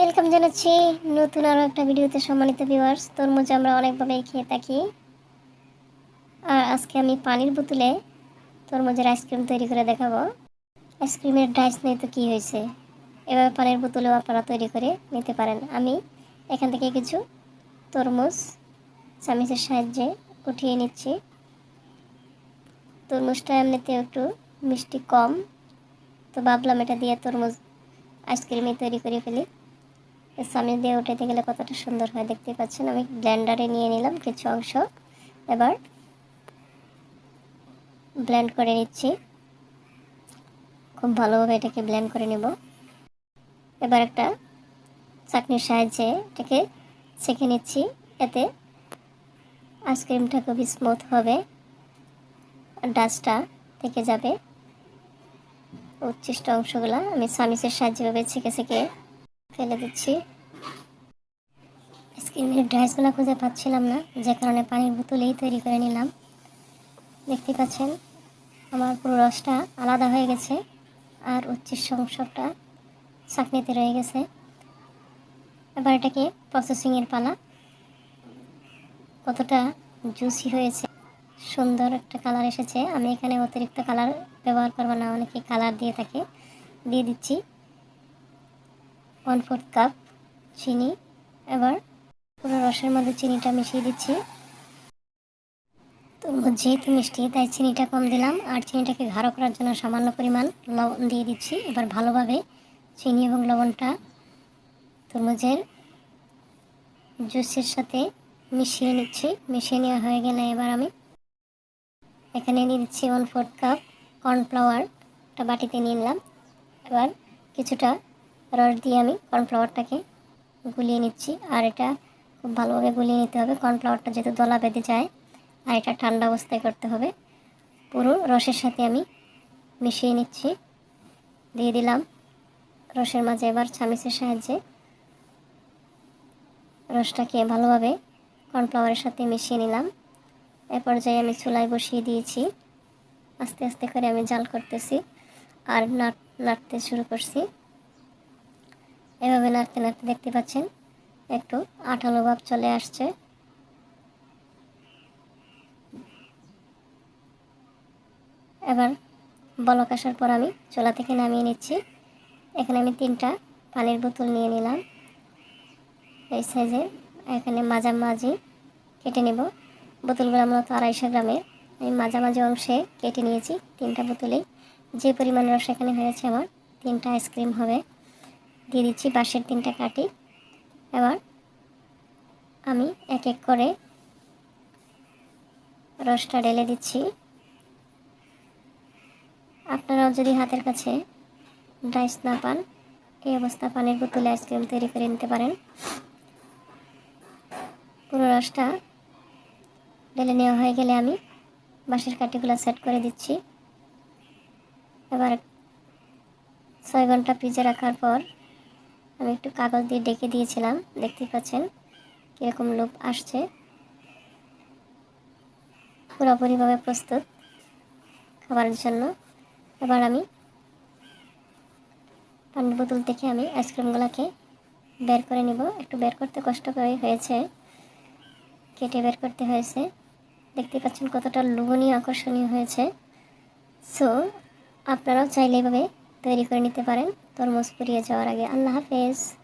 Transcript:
Welcome জানাচ্ছি নতুন আরও একটা ভিডিওতে সম্মানিত ভিউয়ার্স তরমুজ আমরা অনেকভাবে খেয়ে থাকি। আর আজকে আমি পানির বোতলে তরমুজের আইসক্রিম তৈরি করে দেখাবো। আইসক্রিমের ডাইস নেই তো কী হয়েছে? এভাবে পানির বোতলেও আপনারা তৈরি করে নিতে পারেন। আমি এখান থেকে কিছু তরমুজ চামিচের সাহায্যে উঠিয়ে নিচ্ছি। তরমুজটা এমনিতে একটু মিষ্টি কম। তো ভাবলাম এটা দিয়ে তরমুজ আইসক্রিমই তৈরি করে ফেলি। সামনে দিয়ে উঠাইতে গেলে কতটা সুন্দর হয় দেখতে পাচ্ছেন। আমি ব্লেন্ডারে নিয়ে নিলাম কিছু অংশ। এবার ব্লেন্ড করে নিচ্ছি। খুব ভালোভাবে এটাকে ব্লেন্ড করে নেব। এবার একটা চাকনির সাহায্যে এটাকে ছেঁকে নিচ্ছি। এতে আইসক্রিমটা খুবই স্মুথ হবে। ডাস্টটা থেকে যাবে। উচ্ছিষ্ট অংশগুলো আমি সামিসের সাহায্যে ভাবে ছেঁকে ছেঁকে ফেলে দিচ্ছি। স্কিনের ড্রাইসগুলো খুঁজে পাচ্ছিলাম না, যে কারণে পানির বোতলেই তৈরি করে নিলাম। দেখতে পাচ্ছেন, আমার পুরো রসটা আলাদা হয়ে গেছে, আর উচ্চের অংশটা চাকনিতে রয়ে গেছে। এবার এটাকে প্রসেসিংয়ের পালা। কতটা জুসি হয়েছে, সুন্দর একটা কালার এসেছে। আমি এখানে অতিরিক্ত কালার ব্যবহার করব না, অনেকে কালার দিয়ে থাকে দিয়ে দিচ্ছি। ওয়ান ফোর্থ কাপ চিনি, এবার পুরো রসের মধ্যে চিনিটা মিশিয়ে দিচ্ছি। তরমুজ যেহেতু মিষ্টি, তাই চিনিটা কম দিলাম, আর চিনিটাকে ঘাড়ো করার জন্য সামান্য পরিমাণ লবণ দিয়ে দিচ্ছি। এবার ভালোভাবে চিনি এবং লবণটা তরমুজের জুসের সাথে মিশিয়ে নিচ্ছি। মিশিয়ে নেওয়া হয়ে গেলে এবার আমি এখানে নিয়ে দিচ্ছি ওয়ান ফোর্থ কাপ কর্নফ্লাওয়ার একটা বাটিতে নিয়ে নিলাম। এবার কিছুটা রস দিয়ে আমি কর্নফ্লাওয়ারটাকে গুলিয়ে নিচ্ছি। আর এটা খুব ভালোভাবে গুলিয়ে নিতে হবে। কর্নফ্লাওয়ারটা যেহেতু দলা বেঁধে যায়, আর এটা ঠান্ডা অবস্থায় করতে হবে, পুরো রসের সাথে আমি মিশিয়ে নিচ্ছি। দিয়ে দিলাম রসের মাঝে। এবার চামিচের সাহায্যে রসটাকে ভালোভাবে কর্নফ্লাওয়ারের সাথে মিশিয়ে নিলাম। এ পর্যায়ে আমি চুলায় বসিয়ে দিয়েছি। আস্তে আস্তে করে আমি জাল করতেছি। আর নাট নাড়তে শুরু করছি। এভাবে নাড়তে নাড়তে দেখতে পাচ্ছেন, একটু আঠালো ভাব চলে আসছে। এবার বলক আসার পর আমি চোলা থেকে নামিয়ে নিচ্ছি। এখানে আমি তিনটা পানির বোতল নিয়ে নিলাম। এই সাইজের এখানে মাঝামাঝি কেটে নেব। বোতলগুলো মূলত আড়াইশো গ্রামের। আমি মাঝামাঝি অংশে কেটে নিয়েছি তিনটা বোতলেই। যে পরিমাণ রস এখানে হয়েছে আমার, তিনটা আইসক্রিম হবে। দিয়ে দিচ্ছি, বাঁশের তিনটা কাটি এবার আমি এক এক করে রসটা ঢেলে দিচ্ছি। আপনারাও যদি হাতের কাছে ডাইস না পান, এই অবস্থা পানির বোতলে আইসক্রিম তৈরি করে নিতে পারেন। পুরো রসটা ঢেলে নেওয়া হয়ে গেলে আমি বাঁশের কাঠিগুলো সেট করে দিচ্ছি। এবার ছয় ঘণ্টা ফ্রিজে রাখার পর আমি একটু কাগজ দিয়ে ডেকে দিয়েছিলাম দেখতে পাচ্ছেন কীরকম লোভ আসছে। পুরোপুরিভাবে প্রস্তুত খাবারের জন্য। এবার আমি পানির বোতল থেকে আমি আইসক্রিমগুলোকে বের করে নিব। একটু বের করতে কষ্ট করে হয়েছে, কেটে বের করতে হয়েছে। দেখতে পাচ্ছেন কতটা লোভনীয়, আকর্ষণীয় হয়েছে। সো আপনারাও চাইলে এভাবে তৈরি করে নিতে পারেন। তরমুজ পুড়িয়ে যাওয়ার আগে। আল্লাহ হাফেজ।